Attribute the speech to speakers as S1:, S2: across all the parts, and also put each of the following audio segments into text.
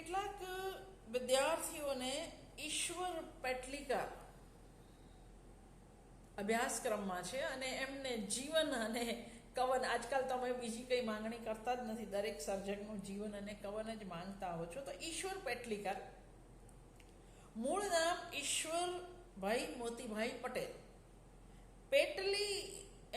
S1: કેટલાક વિદ્યાર્થીઓને ઈશ્વર પેટલિકા અભ્યાસક્રમમાં છે અને એમને જીવન અને કવન, આજકાલ તમે બીજી કંઈ માંગણી કરતા જ નથી. દરેક સર્જકનું જીવન અને કવન જ માંગતા હો છો. તો ઈશ્વર પેટલીકર મૂળ નામ ઈશ્વરભાઈ મોતીભાઈ પટેલ. પેટલી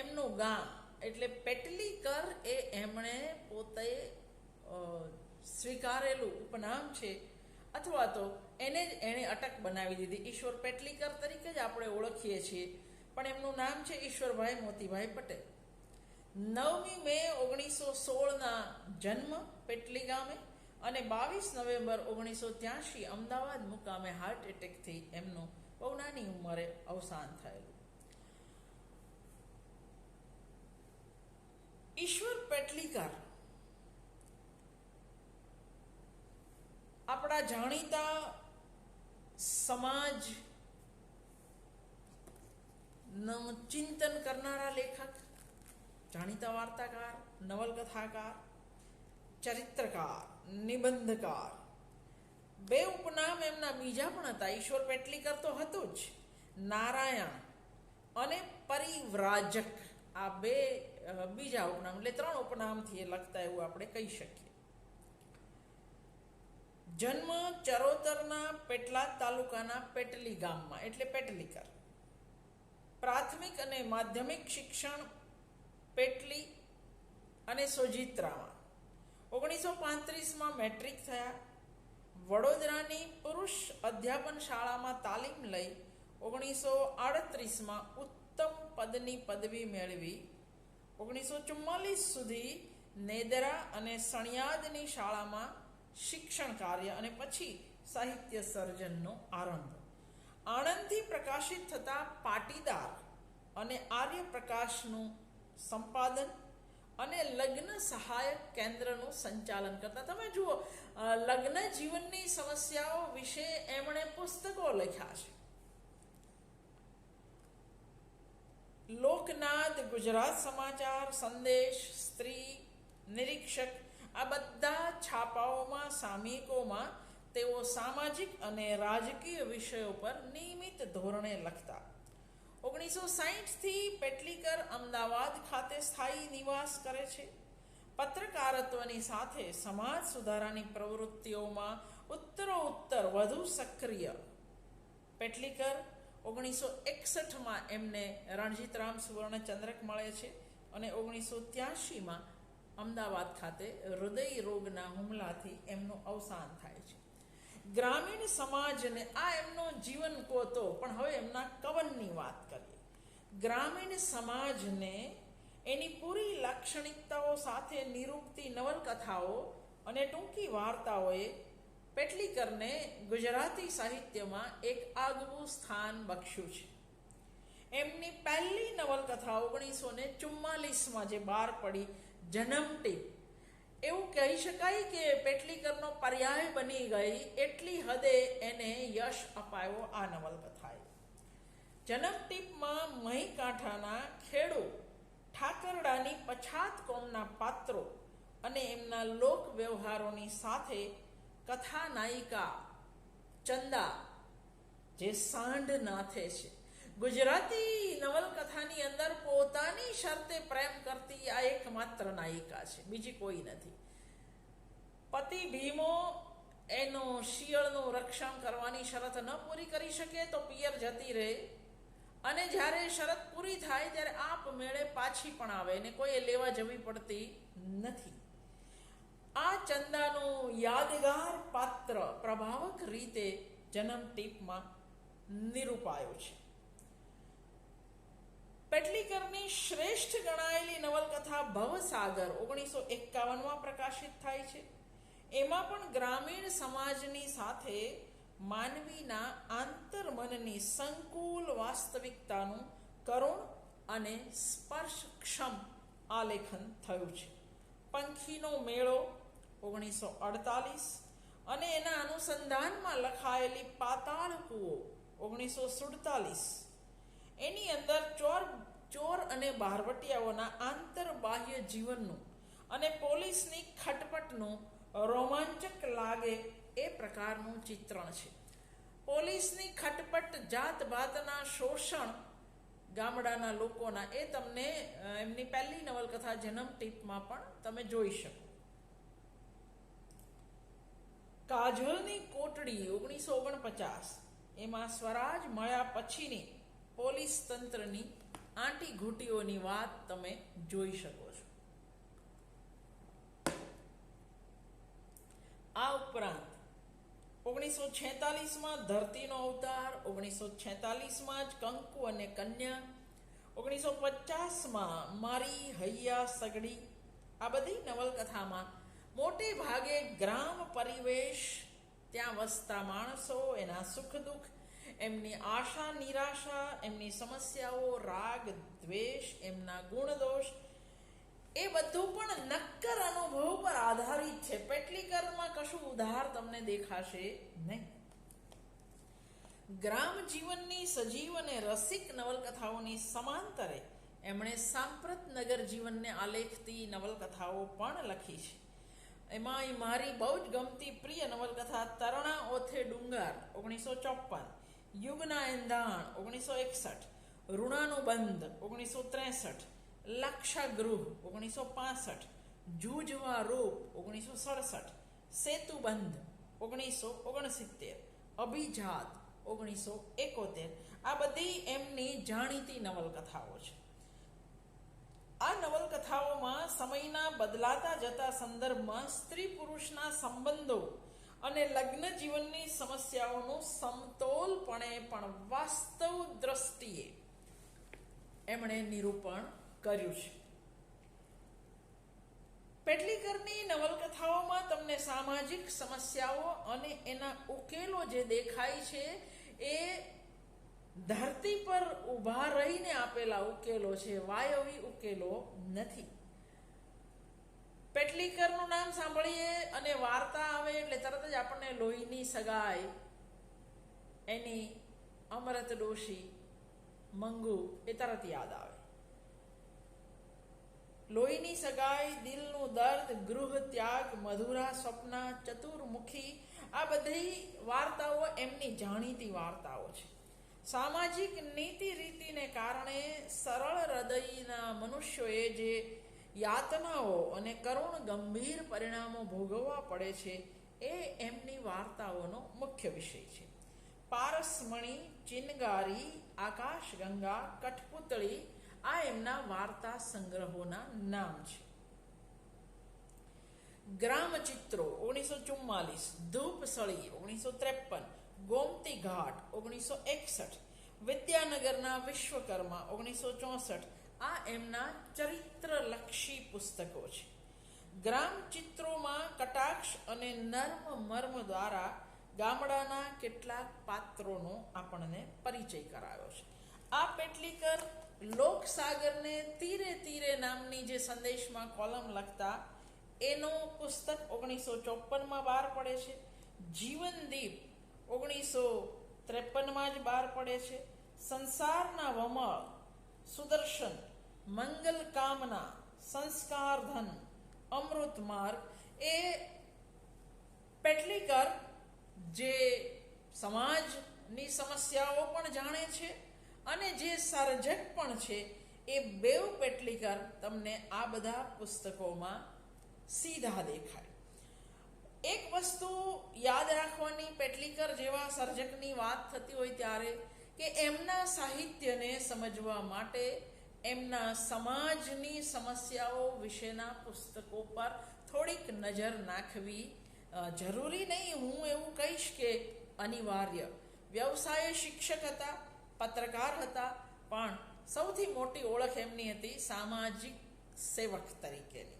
S1: એમનું ગામ, એટલે પેટલીકર એ એમણે પોતે સ્વીકારેલું ઉપનામ છે, અથવા તો એને જ એણે અટક બનાવી દીધી. ઈશ્વર પેટલીકર તરીકે જ આપણે ઓળખીએ છીએ, પણ એમનું નામ છે ઈશ્વરભાઈ મોતીભાઈ પટેલ. નવમી મે ઓગણીસો સોળના જન્મ પેટલી ગામે અને બાવીસ નવેમ્બર ઓગણીસો ત્યાંશી અમદાવાદ મુકામે હાર્ટ એટેકથી એમનું બહુ નાની ઉંમરે અવસાન થયેલું. ઈશ્વર પેટલીકર આપણા જાણીતા સમાજ ચિંતન કરનારા લેખક, જાણીતા વાર્તાકાર, નવલકથાકાર, ચરિત્રકાર, નિબંધકાર. બે ઉપનામ એમના બીજા પણ હતા. ઈશ્વર પેટલીકર તો હતો જ. નારાયણ અને પરિવ્રાજક. આ બે બીજા ઉપનામ, એટલે ત્રણ ઉપનામથી એ લખતા એવું આપણે કહી શકીએ. જન્મ ચરોતરના પેટલાદ તાલુકાના પેટલી ગામમાં, એટલે પેટલીકર. પ્રાથમિક અને માધ્યમિક શિક્ષણ પેટલી અને સોજિત્રામાં. ઓગણીસો પાંત્રીસમાં મેટ્રિક થયા. વડોદરાની પુરુષ અધ્યાપન શાળામાં તાલીમ લઈ ઓગણીસો આડત્રીસમાં ઉત્તમ પદની પદવી મેળવી. ઓગણીસો ચુમ્માલીસ સુધી નેદરા અને સણિયાદની શાળામાં શિક્ષણ કાર્ય અને પછી સાહિત્ય સર્જનનો આરંભ. આણંદથી પ્રકાશિત થતા પાટીદાર અને આર્યપ્રકાશનું સંપાદન અને લગ્ન સહાયક કેન્દ્રનું સંચાલન કરતા. તમે જુઓ લગ્ન જીવનની સમસ્યાઓ વિશે એમણે પુસ્તકો લખ્યા છે. લોકનાદ ગુજરાત સમાચાર સંદેશ સ્ત્રી નિરીક્ષક આ બધા છાપાઓમાં, સામયિકોમાં તેઓ સામાજિક અને રાજકીય વિષયો પર નિયમિત ધોરણે લખતા. ઓગણીસો સાહીઠથી પેટલીકર અમદાવાદ ખાતે સ્થાયી નિવાસ કરે છે. પત્રકારત્વની સાથે સમાજ સુધારાની પ્રવૃત્તિઓમાં ઉત્તરોત્તર વધુ સક્રિય. પેટલીકર ઓગણીસો એકસઠમાં એમને રણજીતરામ સુવર્ણચંદ્રક મળે છે અને ઓગણીસો ત્યાસીમાં અમદાવાદ ખાતે હૃદય રોગના હુમલાથી એમનું અવસાન થાય છે. ગ્રામીણ સમાજને આ એમનો જીવન કોતો પણ હવે એમના કવનની વાત કરીએ. ગ્રામીણ સમાજને એની પૂરી લાક્ષણિકતાઓ સાથે નિરૂપતી નવલકથાઓ અને ટૂંકી વાર્તાઓએ પેટલીકરને ગુજરાતી સાહિત્યમાં એક આગવું સ્થાન બક્ષ્યું છે. એમની પહેલી નવલકથા ઓગણીસો ને ચુમ્માલીસમાં જે બહાર પડી જન્મટી એવું કહી શકાય કે પેટલીકરનો પર્યાય બની ગઈ એટલી હદે એને યશ અપાયો આ નવલકથાએ. જનમટીપમાં મહીકાંઠાના મહી ખેડૂ ઠાકરડાની પછાત કોમના પાત્રો અને એમના લોક વ્યવહારોની સાથે કથા નાયિકા ચંદા જે સાંઢ નાથે છે. ગુજરાતી નવલકથાની અંદર પોતાની શરતે પ્રેમ કરતી આ એકમાત્ર નાયિકા છે. બીજી કોઈ નથી. પતિ ભીમો એનો શિયળનું રક્ષણ કરવાની શરત ન પૂરી કરી શકે તો પિયર જતી રહે. અને જ્યારે શરત પૂરી થાય ત્યારે આપમેળે પાછી પણ આવે ને કોઈએ લેવા જવી પડતી નથી. આ ચંદાનું યાદગાર પાત્ર પ્રભાવક રીતે જન્મ ટીપમાં નિરૂપાયો છે. પેટલીકરની શ્રેષ્ઠ ગણાયેલી નવલકથા ભવસાગર ઓગણીસો એકાવનમાં પ્રકાશિત થાય છે. એમાં પણ ગ્રામીણ સમાજની સાથે માનવીના આંતરમનની સંકુલ વાસ્તવિકતાનું કરુણ અને સ્પર્શક્ષમ આલેખન થયું છે. પંખીનો મેળો ઓગણીસો અડતાલીસ અને એના અનુસંધાનમાં લખાયેલી પાતાળ કૂવો ઓગણીસો સુડતાલીસ એની અંદર ચોર ચોર અને બહારવટિયાઓના આંતરબાહ્ય જીવનનું અને પોલીસની ખટપટનું રોમાંચક લાગે એ પ્રકારનું ચિત્રણ છે. પોલીસની ખટપટ જાત ભાતના શોષણ ગામડાના લોકોના એ તમને એમની પહેલી નવલકથા જન્મ ટીપમાં પણ તમે જોઈ શકો. કાજલની કોટડી ઓગણીસો ઓગણપચાસ, એમાં સ્વરાજ મળ્યા પછીની પોલીસ તંત્રની આંટી ઘૂંટીઓની વાત તમે જોઈ શકો છો. આ ઉપરાંત ઓગણીસો છેતાલીસમાં ધરતીનો અવતાર, ઓગણીસો છેતાલીસમાં જ કંકુ અને કન્યા, ઓગણીસો પચાસમાં મારી હૈયા સગડી, આ બધી નવલકથામાં મોટે ભાગે ગ્રામ પરિવેશ, ત્યાં વસતા માણસો, એના સુખ દુઃખ એમની આશા, નિરાશા, એમની સમસ્યાઓ, રાગ, દ્વેષ, એમના ગુણદોષ, એ બધું પણ નક્કર અનુભવ પર આધારિત છે. પેટલીકરમાં કશું ઉધાર તમને દેખાશે નહીં. ગ્રામ જીવનની સજીવ અને રસિક નવલકથાઓની સમાંતરે એમણે સાંપ્રત નગર જીવનને આલેખતી નવલકથાઓ પણ લખી છે. એમાં મારી બહુ જ ગમતી પ્રિય નવલકથા તરણા ઓથે ડુંગર, ઓગણીસો ચોપન યુગના એંધાણ ઓગણીસો એકસઠ. ઋણાનું બંધ ઓગણીસો ત્રેસઠ. લક્ષગૃહ, ઓગણીસો પાસઠ. જૂજવા રૂપ ઓગણીસો સડસઠ. સેતુબંધ, ઓગણીસો ઓગણસિત્તેર. અભિજાત, ઓગણીસો એકોતેર. આ બધી એમની જાણીતી નવલકથાઓ છે. આ નવલકથાઓમાં સમયના બદલાતા જતા સંદર્ભમાં સ્ત્રી પુરુષના સંબંધો અને લગ્ન જીવનની સમસ્યાઓનું સમતોલપણે પણ વાસ્તવ દ્રષ્ટિએ એમણે નિરૂપણ કર્યું છે. પેટલીકરની નવલકથાઓમાં તમને સામાજિક સમસ્યાઓ અને એના ઉકેલો જે દેખાય છે એ ધરતી પર ઊભા રહીને આપેલા ઉકેલો છે. વાયવી ઉકેલો નથી. પેટલીકરનું નામ સાંભળીએ અને વાર્તા આવે એટલે તરત જ આપણને લોહીની સગાઈ, એની અમરત ડોશી, મંગુ એ તરત યાદ આવે. લોહીની સગાઈ, દિલનું દર્દ, ગૃહ ત્યાગ, મધુરા સ્વપ્ન, ચતુર્મુખી, આ બધી વાર્તાઓ એમની જાણીતી વાર્તાઓ છે. સામાજિક નીતિ રીતિને કારણે સરળ હૃદયના મનુષ્યોએ જે યાતનાઓ અને કરુણ ગંભીર પરિણામો ભોગવવા પડે છે એ એમની વાર્તાઓનો મુખ્ય વિષય છે. પારસમણી, ચિનગારી, આકાશગંગા, કઠપુતળી, આ એમના વાર્તા સંગ્રહોના નામ છે. ગ્રામચિત્રો ઓગણીસો ચુમ્માલીસ, ધૂપસળી ઓગણીસો ત્રેપન ગોમતી ઘાટ ઓગણીસો એકસઠ, વિદ્યાનગરના વિશ્વકર્મા ઓગણીસો ચોસઠ આ એમના ચરિત્રલક્ષી પુસ્તકો છે. ગ્રામ ચિત્રોમાં કટાક્ષ અને નર્મ મર્મ દ્વારા ગામડાના કેટલાક પાત્રોનો આપણને પરિચય કરાયો છે. આ પેટલીકર લોકસાગરને તીરે તીરે નામની જે સંદેશમાં કોલમ લખતા, એનો પુસ્તક ઓગણીસો ચોપનમાં બહાર પડે છે. જીવનદીપ ઓગણીસો ત્રેપનમાં જ બહાર પડે છે. સંસારના વમળ, સુદર્શન મંગલ કામના સંસ્કાર ધન અમૃત માર્ગ એ પેટલીકર જે સમાજની સમસ્યાઓ પણ જાણે છે અને જે સર્જક પણ છે, એ બેવ પેટલીકર તમને આ બધા પુસ્તકોમાં સીધા દેખાય. એક વસ્તુ યાદ રાખવાની પેટલીકર જેવા સર્જકની વાત થતી હોય ત્યારે કે એમના સાહિત્યને સમજવા માટે એમના સમાજની સમસ્યાઓ વિશેના પુસ્તકો પર થોડીક નજર નાખવી જરૂરી નહીં. હું એવું કહીશ કે અનિવાર્ય. વ્યવસાય શિક્ષક હતા, પત્રકાર હતા, પણ સૌથી મોટી ઓળખ એમની હતી સામાજિક સેવક તરીકેની.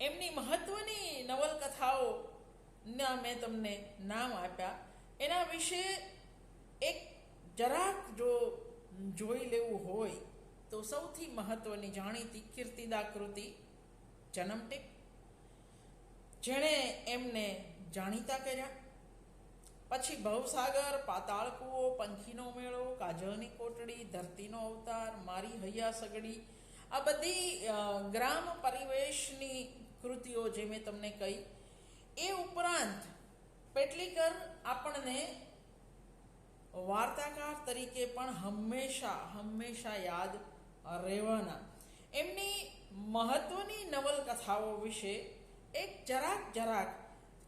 S1: એમની મહત્વની નવલકથાઓ ના મેં તમને નામ આપ્યા. એના વિશે એક જરાક જો જોઈ લેવું હોય તો સૌથી મહત્વની જાણીતી કીર્તિદા કૃતિ જન્મટીક જેણે એમને જાણીતા કર્યા. પછી ભવસાગર પાતાળ પંખીનો મેળો, કાજલની કોટડી, ધરતીનો અવતાર, મારી હૈયા સગડી, આ બધી ગ્રામ પરિવેશની કૃતિઓ જે મેં તમને કહી, એ ઉપરાંત પેટલીકર આપણને વાર્તાકાર તરીકે પણ હંમેશા હંમેશા યાદ રહેવાના. એમની મહત્વની નવલકથાઓ વિશે એક જરાક જરાક,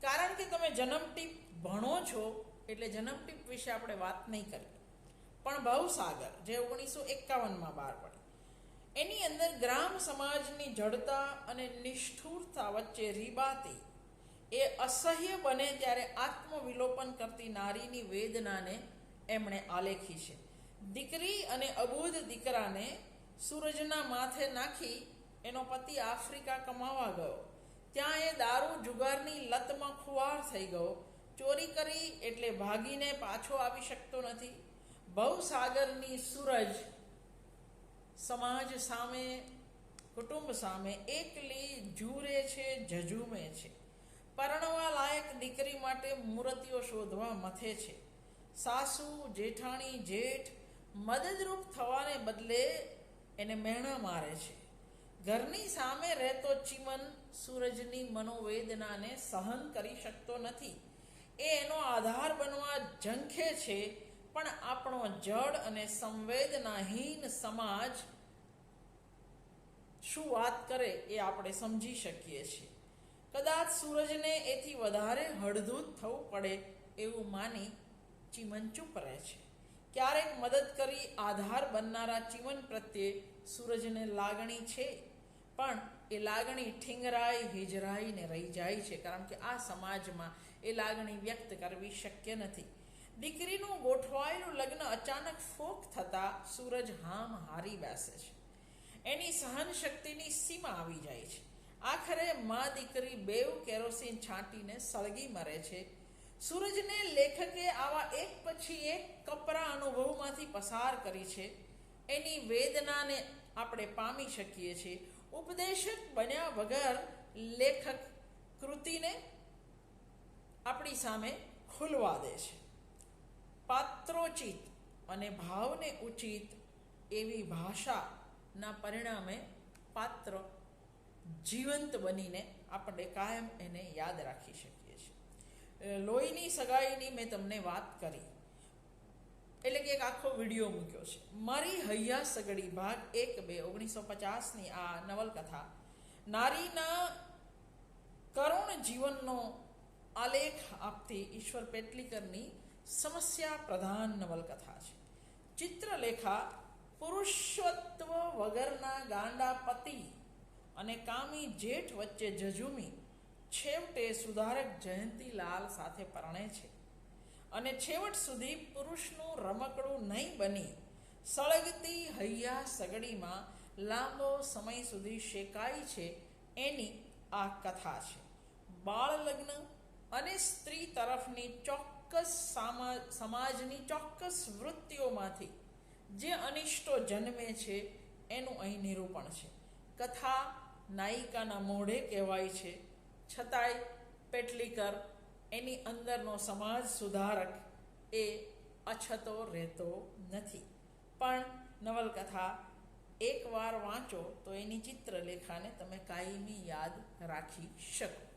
S1: કારણ કે તમે જન્મટીપ ભણો છો, એટલે જન્મટીપ વિશે આપણે વાત નહીં કરી. પણ ભવસાગર, જે ઓગણીસો એકાવનમાં બહાર પડી. એની અંદર ગ્રામ સમાજની જડતા અને નિષ્ઠુરતા વચ્ચે રીબાતી, એ અસહ્ય બને ત્યારે આત્મવિલોપન કરતી નારીની વેદનાને એમણે આલેખી છે. દીકરી અને અબોધ દીકરાને સૂરજના માથે નાખી એનો પતિ આફ્રિકા કમાવા ગયો. ત્યાં એ દારૂ જુગારની લતમાં ખુવાર થઈ ગયો. ચોરી કરી એટલે ભાગીને પાછો આવી શકતો નથી. ભવસાગરની સૂરજ સમાજ સામે, કુટુંબ સામે એકલી જૂરે છે, જજુમે છે. પરણવા લાયક દીકરી માટે મૂર્તિઓ શોધવા મથે છે. સાસુ, જેઠાણી, જેઠ મદદરૂપ થવાને બદલે એને મહેણા મારે છે. ઘરની સામે રહેતો ચીમન સૂરજની મનોવેદનાને સહન કરી શકતો નથી. એ એનો આધાર બનવા ઝંખે છે, પણ આપણો જડ અને સંવેદનાહીન સમાજ શું વાત કરે એ આપણે સમજી શકીએ છીએ. કદાચ સૂરજને એથી વધારે હળધૂત થવું પડે એવું માની ચિમન ચૂપ રહે છે. ક્યારેક મદદ કરી આધાર બનનારા ચીમન પ્રત્યે સૂરજને લાગણી છે. પણ એ લાગણી ઠીંગરાઈ, હિજરાઈને રહી જાય છે કારણ કે આ સમાજમાં એ લાગણી વ્યક્ત કરવી શક્ય નથી. દીકરીનું ગોઠવાયેલું લગ્ન અચાનક ફોક થતાં સૂરજ હામ હારી બેસે છે. એની સહન શક્તિની સીમા આવી જાય છે. આખરે મા દીકરી બેવ કેરોસીન છાંટીને સળગી મરે છે. સૂરજને લેખકે આવા એક પછી એક કપરા અનુભવમાંથી પસાર કરી છે. એની વેદનાને આપણે પામી શકીએ છીએ. ઉપદેશક બન્યા વગર લેખક કૃતિને આપણી સામે ખુલવા દે છે. પાત્રોચિત અને ભાવને ઉચિત એવી ભાષાના પરિણામે પાત્ર જીવંત બનીને આપણે કાયમ એને યાદ રાખી શકીએ. લોહીની સગાઈની મેં તમને વાત કરી. એટલે કે એક આખો વીડિયો મૂક્યો છે. મારી હૈયા સગડી ભાગ એક બે ઓગણીસો પચાસની આ નવલકથા. નારીના કરુણ જીવનનો આલેખ આપતી ઈશ્વર પેટલીકરની સમસ્યા પ્રધાન નવલકથા છે. ચિત્રલેખા પુરુષત્વ વગરના ગાંડા પતિ અને કામી જેઠ વચ્ચે જજુમી છેવટે સુધારક જયંતીલાલ સાથે પરણે છે. અને છેવટ સુધી પુરુષનું રમકડું નહીં બની. સળગતી હૈયા સગડીમાં લાંબો સમય સુધી શેકાય છે એની આ કથા છે. બાળ લગ્ન અને સ્ત્રી તરફની ચોક્કસ સમાજની ચોક્કસ વૃત્તિઓમાંથી જે અનિષ્ટો જન્મે છે એનું અહીં નિરૂપણ છે. કથા નાયિકાના મોઢે કહેવાય છે છતાંય પેટલીકર એની અંદરનો સમાજ સુધારક એ અછતો રહેતો નથી. પણ નવલકથા એકવાર વાંચો તો એની ચિત્રલેખાને તમે કાયમી યાદ રાખી શકો.